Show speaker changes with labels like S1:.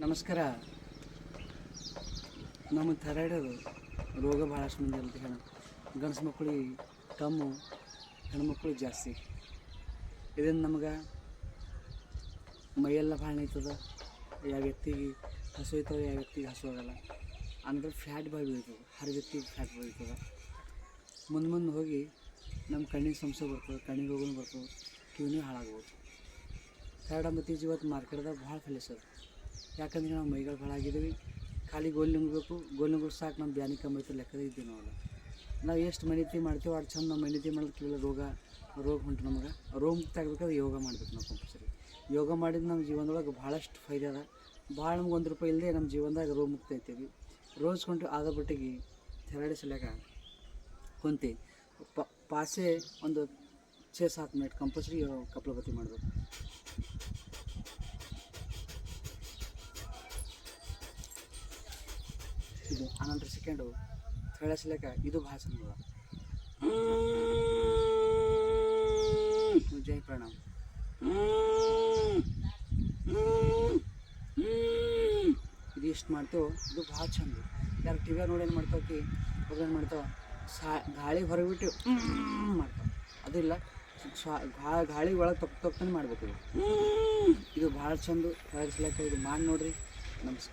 S1: ನಮಸ್ಕಾರ. ನಮ್ಮ ಥೈರಾಯ್ಡ್ ರೋಗ ಭಾಳಷ್ಟು ಮಂದಿ ಅಂತ ಹೆಣ್ಣು ಗಂಡಸು ಮಕ್ಕಳಿಗೆ ಕಮ್ಮು ಹೆಣ್ಮಕ್ಳು ಜಾಸ್ತಿ. ಇದರಿಂದ ನಮ್ಗೆ ಮೈಯೆಲ್ಲ ಭಾಳ ನೈತದ ಯಾವ ವ್ಯಕ್ತಿಗೆ ಹಸು ಐತವ ಯಾವ ವ್ಯಕ್ತಿಗೆ ಹಸು ಆಗಲ್ಲ. ಅಂದ್ರೆ ಫ್ಯಾಟ್ ಬಾಯ್ ಬೀಳ್ತದೆ. ಹರ ವ್ಯಕ್ತಿಗೆ ಫ್ಯಾಟ್ ಬೀಳ್ತದೆ. ಮುಂದೆ ಮುಂದೆ ಹೋಗಿ ನಮ್ಮ ಕಣ್ಣಿನ ಸಮಸ್ಯೆ ಬರ್ತದೆ, ಕಣ್ಣಿಗೆ ಹೋಗೋನು ಬರ್ತದೆ, ಕಿವಿನೂ ಹಾಳಾಗ್ಬೋದು. ಥೈರಾಯ್ಡ್ ಅಂಬತ್ತೀಜ್ ಇವತ್ತು ಮಾರ್ಕೆಟ್ದಾಗ ಭಾಳ ಫೇಮಸ್ ಅದು. ಯಾಕಂದ್ರೆ ನಾವು ಮೈಗಳು ಭಾಳ ಆಗಿದ್ದೀವಿ ಖಾಲಿ ಗೋಲ್ ನುಂಗಬೇಕು. ಗೋಲ್ ನುಂಗಿದ್ರೆ ಸಾಕು, ನಮ್ಮ ಬ್ಯಾನಿ ಕಮ್ಮಿ ಐತೆ ಲೆಕ್ಕದ ಇದ್ದೀವಿ ನಾವು ನಾವು ಎಷ್ಟು ಮಣಿತಿ ಮಾಡ್ತೀವಿ ಅಷ್ಟು ಚಂದ ನಾವು ಮನಿತಿ ಮಾಡೋದಕ್ಕಿಲ್ಲ ರೋಗ ರೋಗ ಹೊಂಟು ನಮಗೆ. ರೋಗ ಮುಕ್ತ ಆಗ್ಬೇಕಾದ್ರೆ ಯೋಗ ಮಾಡ್ಬೇಕು ನಾವು ಕಂಪಲ್ಸರಿ ಯೋಗ ಮಾಡಿದ್ರೆ ನಮ್ಮ ಜೀವನದೊಳಗೆ ಭಾಳಷ್ಟು ಫೈದೆ ಅದ. ಭಾಳ ನಮ್ಗೆ ಒಂದು ರೂಪಾಯಿ ಇಲ್ಲದೆ ನಮ್ಮ ಜೀವನದಾಗ ರೋಗ ಮುಕ್ತ ಐತೀವಿ ರೋಜ್ ಕೊಂಡು ಆದ ಬಟ್ಟಿಗೆ ಥೆರಡಿ ಸಲ್ಯಾಗ ಕುಂತಿ ಪಾಸೆ ಒಂದು ಛೇ ಸಾತ್ ಮಿನಿಟ್ ಕಂಪಲ್ಸರಿ ಕಪಾಲಭಾತಿ ಮಾಡಬೇಕು. ಇದು ಆನಂತರ ಸೆಕೆಂಡು ಥಳಸ್ಲೇಕ ಇದು ಅದ. ಜೈ ಪ್ರಣಾಮ್ ಇದು ಎಷ್ಟು ಮಾಡ್ತೇವೆ ಇದು ಭಾಳ ಚಂದ. ಯಾರು ಟಿ ನೋಡಿ ಏನು ಮಾಡ್ತಾವೆ ಏನು ಮಾಡ್ತಾವ? ಸಾ, ಗಾಳಿ ಹೊರಗೆ ಬಿಟ್ಟು ಮಾಡ್ತಾವೆ. ಅದಿಲ್ಲ ಸ್ವಾ ಗಾಳಿ ಒಳಗೆ ತಪ್ಪು ತಪ್ಪನೆ ಮಾಡ್ಬೇಕು ಇದು. ಭಾಳ ಚಂದ. ಥಳಸ್ಲೇಕ ಇದು ಮಾಡಿ ನೋಡ್ರಿ. ನಮಸ್ಕಾರ